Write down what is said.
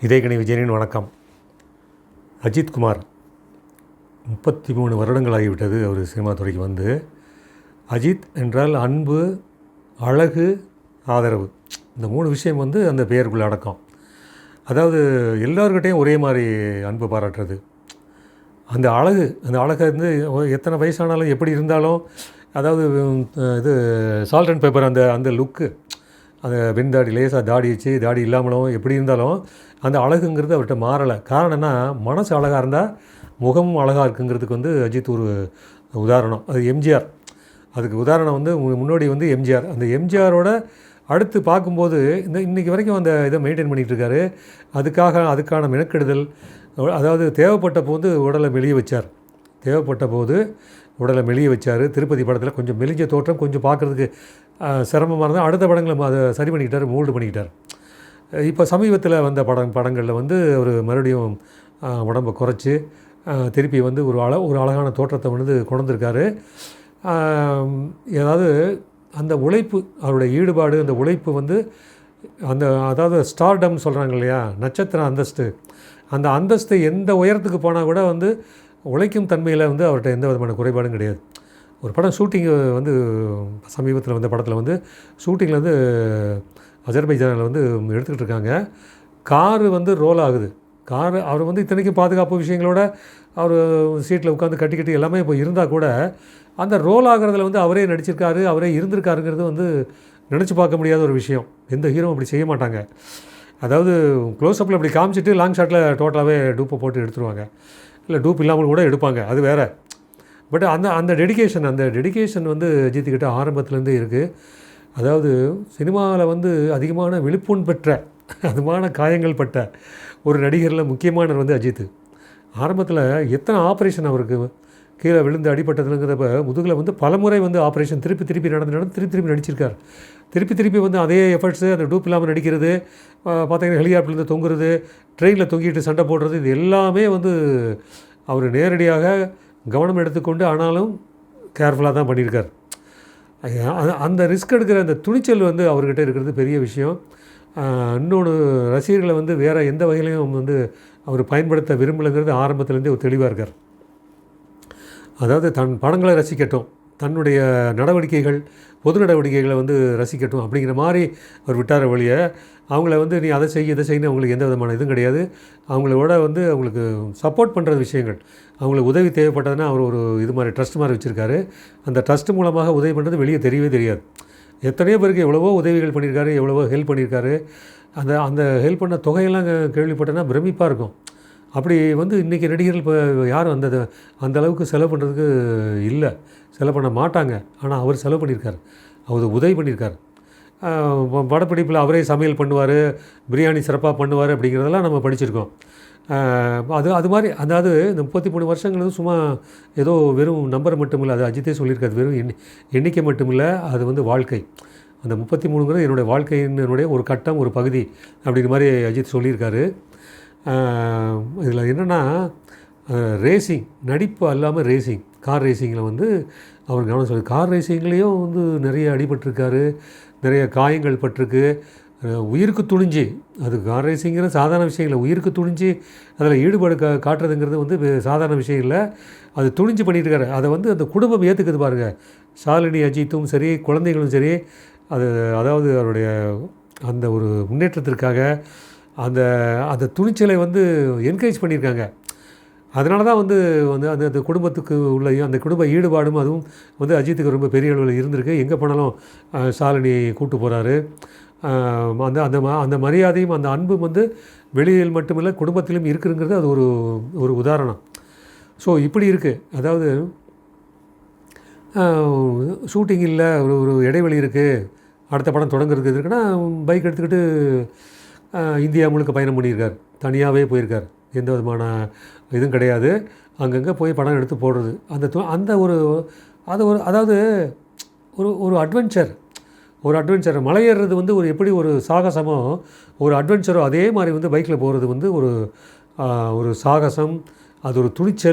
இதயகணி விஜயனின் வணக்கம். அஜித் குமார் முப்பத்தி மூணு வருடங்கள் ஆகிவிட்டது அவர் சினிமா துறைக்கு வந்து. அஜித் என்றால் அன்பு அழகு ஆதரவு. இந்த மூணு விஷயம் வந்து அந்த பெயருக்குள்ளே அடக்கம். அதாவது எல்லோருக்கிட்டையும் ஒரே மாதிரி அன்பு பாராட்டுறது. அந்த அழகு அந்த அழகை வந்து எத்தனை வயசானாலும் எப்படி இருந்தாலும் அதாவது இது சால்ட் அண்ட் பேப்பர் அந்த அந்த லுக்கு அந்த வெண்தாடி லேசாக தாடி வச்சு தாடி இல்லாமலும் எப்படி இருந்தாலும் அந்த அழகுங்கிறது அவர்கிட்ட மாறலை. காரணம் என்ன மனசு அழகாக இருந்தால் முகமும் அழகாக இருக்குங்கிறதுக்கு வந்து அஜித் ஒரு உதாரணம். அது எம்ஜிஆர். அதுக்கு உதாரணம் வந்து மு- முன்னோடி வந்து எம்ஜிஆர். அந்த எம்ஜிஆரோட அடுத்து பார்க்கும்போது இந்த இன்றைக்கி வரைக்கும் அந்த இதை மெயின்டைன் பண்ணிகிட்டு இருக்காரு அதுக்காக அதுக்கான மெனக்கெடுதல் அதாவது தேவைப்பட்ட போது உடலை வெளியே வச்சார். தேவைப்பட்ட போது உடலை மெலிய வச்சார். திருப்பதி படத்தில் கொஞ்சம் மெலிஞ்ச தோற்றம் கொஞ்சம் பார்க்குறதுக்கு சிரமமாக இருந்தால் அடுத்த படங்களை அதை சரி பண்ணிக்கிட்டார் மோல்டு பண்ணிக்கிட்டார். இப்போ சமீபத்தில் வந்த படம் படங்களில் வந்து ஒரு மறுபடியும் உடம்பை குறைச்சி திருப்பி வந்து ஒரு அழ ஒரு அழகான தோற்றத்தை வந்து கொண்டிருக்காரு ஏதாவது அந்த உழைப்பு அவருடைய ஈடுபாடு அந்த உழைப்பு வந்து அந்த அதாவது ஸ்டார்டம் சொல்கிறாங்க இல்லையா? நட்சத்திர அந்தஸ்து. அந்த அந்தஸ்து எந்த உயரத்துக்கு போனால் கூட வந்து உழைக்கும் தன்மையில் வந்து அவர்கிட்ட எந்த விதமான குறைபாடும் கிடையாது. ஒரு படம் ஷூட்டிங்கு வந்து சமீபத்தில் வந்த படத்தில் வந்து ஷூட்டிங்கில் வந்து அஜர்பைஜானில் வந்து எடுத்துக்கிட்டு இருக்காங்க. காரு வந்து ரோல் ஆகுது. காரு அவர் வந்து இத்தனைக்கும் பாதுகாப்பு விஷயங்களோட அவர் சீட்டில் உட்காந்து கட்டி கட்டி எல்லாமே இப்போ இருந்தால் கூட அந்த ரோல் ஆகிறதுல வந்து அவரே நடிச்சிருக்காரு அவரே இருந்திருக்காருங்கிறது வந்து நினச்சி பார்க்க முடியாத ஒரு விஷயம். எந்த ஹீரோ அப்படி செய்ய மாட்டாங்க. அதாவது க்ளோஸ்அப்பில் அப்படி காமிச்சிட்டு லாங் ஷாட்டில் டோட்டலாகவே டூப்பை போட்டு எடுத்துருவாங்க. இல்லை டூப் இல்லாமல் கூட எடுப்பாங்க. அது வேறு. பட் அந்த அந்த டெடிகேஷன் அந்த டெடிகேஷன் வந்து அஜித்துக்கிட்ட ஆரம்பத்துலேருந்தே இருக்குது அதாவது சினிமாவில் வந்து அதிகமான விழிப்புண் பெற்ற அதுமான காயங்கள் பட்ட ஒரு நடிகரில் முக்கியமானவர் வந்து அஜித். ஆரம்பத்தில் எத்தனை ஆப்ரேஷன் அவருக்கு கீழே விழுந்து அடிபட்டதுங்கிறப்ப முதுகில் வந்து பலமுறை வந்து ஆப்ரேஷன் திருப்பி திருப்பி நடந்து நடந்து திருப்பி திருப்பி நடிச்சிருக்கார். திருப்பி திருப்பி வந்து அதே எஃபர்ட்ஸு அந்த டூப் இல்லாமல் நடிக்கிறது பார்த்தீங்கன்னா ஹெலிகாப்டர்லேருந்து தொங்குறது ட்ரெயினில் தொங்கிட்டு சண்டை போடுறது இது எல்லாமே வந்து அவர் நேரடியாக கவனம் எடுத்துக்கொண்டு ஆனாலும் கேர்ஃபுல்லாக தான் பண்ணியிருக்கார். அந்த ரிஸ்க் எடுக்கிற அந்த துணிச்சல் வந்து அவர்கிட்ட இருக்கிறது பெரிய விஷயம். இன்னொன்று ரசிகர்களை வந்து வேறு எந்த வகையிலையும் வந்து அவர் பயன்படுத்த விரும்பலைங்கிறது ஆரம்பத்துலேருந்தே ஒரு தெளிவாக இருக்கார். அதாவது தன் படங்களை ரசிக்கட்டும் தன்னுடைய நடவடிக்கைகள் பொது நடவடிக்கைகளை வந்து ரசிக்கட்டும் அப்படிங்கிற மாதிரி அவர் விட்டார வழிய அவங்கள வந்து நீ அதை செய் இதை செய்யணும் அவங்களுக்கு எந்த விதமான இதுவும் கிடையாது. அவங்களோட வந்து அவங்களுக்கு சப்போர்ட் பண்ணுற விஷயங்கள். அவங்களுக்கு உதவி தேவைப்பட்டதுன்னா அவர் ஒரு இது மாதிரி ட்ரஸ்ட் மாதிரி வச்சுருக்காரு. அந்த ட்ரஸ்ட் மூலமாக உதவி பண்ணுறது வெளியே தெரியவே தெரியாது. எத்தனையோ பேருக்கு எவ்வளவோ உதவிகள் பண்ணியிருக்காரு எவ்வளவோ ஹெல்ப் பண்ணியிருக்காரு. அந்த அந்த ஹெல்ப் பண்ண தொகையெல்லாம் கேள்விப்பட்டேன்னா பிரமிப்பாக இருக்கும். அப்படி வந்து இன்றைக்கி நடிகர்கள் இப்போ யாரும் அந்த அந்த அளவுக்கு செலவு பண்ணுறதுக்கு இல்லை. செலவு பண்ண மாட்டாங்க. ஆனால் அவர் செலவு பண்ணியிருக்காரு அவர் உதவி பண்ணியிருக்காரு படப்பிடிப்பில் அவரே சமையல் பண்ணுவார் பிரியாணி சிறப்பாக பண்ணுவார் அப்படிங்கிறதெல்லாம் நம்ம படிச்சிருக்கோம். அது அது மாதிரி அதாவது இந்த முப்பத்தி மூணு வருஷங்கிறது சும்மா ஏதோ வெறும் நம்பர் மட்டும் இல்லை. அது அஜித்தே சொல்லியிருக்காரு. வெறும் எண்ணி எண்ணிக்கை மட்டும் இல்லை. அது வந்து வாழ்க்கை. அந்த முப்பத்தி மூணுங்கிறது என்னுடைய வாழ்க்கையினுடைய ஒரு கட்டம் ஒரு பகுதி அப்படிங்கிற மாதிரி அஜித் சொல்லியிருக்காரு. இதில் என்னென்னா ரேசிங் நடிப்பு அல்லாமல் ரேசிங் கார் ரேசிங்கில் வந்து அவர் கவனம் சொல்லி கார் ரேசிங்லேயும் வந்து நிறைய அடிபட்டிருக்காரு நிறைய காயங்கள் பட்டிருக்கு. உயிருக்கு துணிஞ்சு அது கார் ரேசிங்கிற சாதாரண விஷயம் இல்லை. உயிருக்கு துணிஞ்சு அதில் ஈடுபாடு கா காட்டுறதுங்கிறது வந்து சாதாரண விஷயம் இல்லை. அது துணிஞ்சு பண்ணிட்டு இருக்காரு அதை வந்து அந்த குடும்பம் ஏற்றுக்குது பாருங்கள் ஷாலினி அஜித்தும் சரி குழந்தைகளும் சரி அது அதாவது அவருடைய அந்த ஒரு முன்னேற்றத்திற்காக அந்த அந்த துணிச்சலை வந்து என்கரேஜ் பண்ணியிருக்காங்க. அதனால தான் வந்து வந்து அந்த அந்த குடும்பத்துக்கு உள்ள அந்த குடும்ப ஈடுபாடும் அதுவும் வந்து அஜித்துக்கு ரொம்ப பெரிய அளவில் இருந்திருக்கு. எங்கே போனாலும் சாலினி கூட்டு போகிறாரு அந்த அந்த ம- அந்த மரியாதையும் அந்த அன்பும் வந்து வெளியில் மட்டுமில்லை குடும்பத்திலும் இருக்குங்கிறது அது ஒரு ஒரு உதாரணம். ஸோ இப்படி இருக்குது அதாவது ஷூட்டிங் இல்லை ஒரு ஒரு இடைவெளி இருக்குது அடுத்த படம் தொடங்குறதுக்கு இருக்குன்னா பைக் எடுத்துக்கிட்டு இந்தியா முழுக்க பயணம் பண்ணியிருக்கார். தனியாகவே போயிருக்கார். எந்த விதமான இதுவும் கிடையாது. அங்கங்கே போய் படம் எடுத்து போடுறது. அந்த து- அந்த ஒரு அது ஒரு அதாவது ஒரு ஒரு அட்வென்ச்சர் ஒரு அட்வென்ச்சர் மலை ஏறுறது வந்து ஒரு எப்படி ஒரு சாகசமோ ஒரு அட்வென்ச்சரோ அதே மாதிரி வந்து பைக்கில் போகிறது வந்து ஒரு ஒரு சாகசம் அது ஒரு துணிச்சல்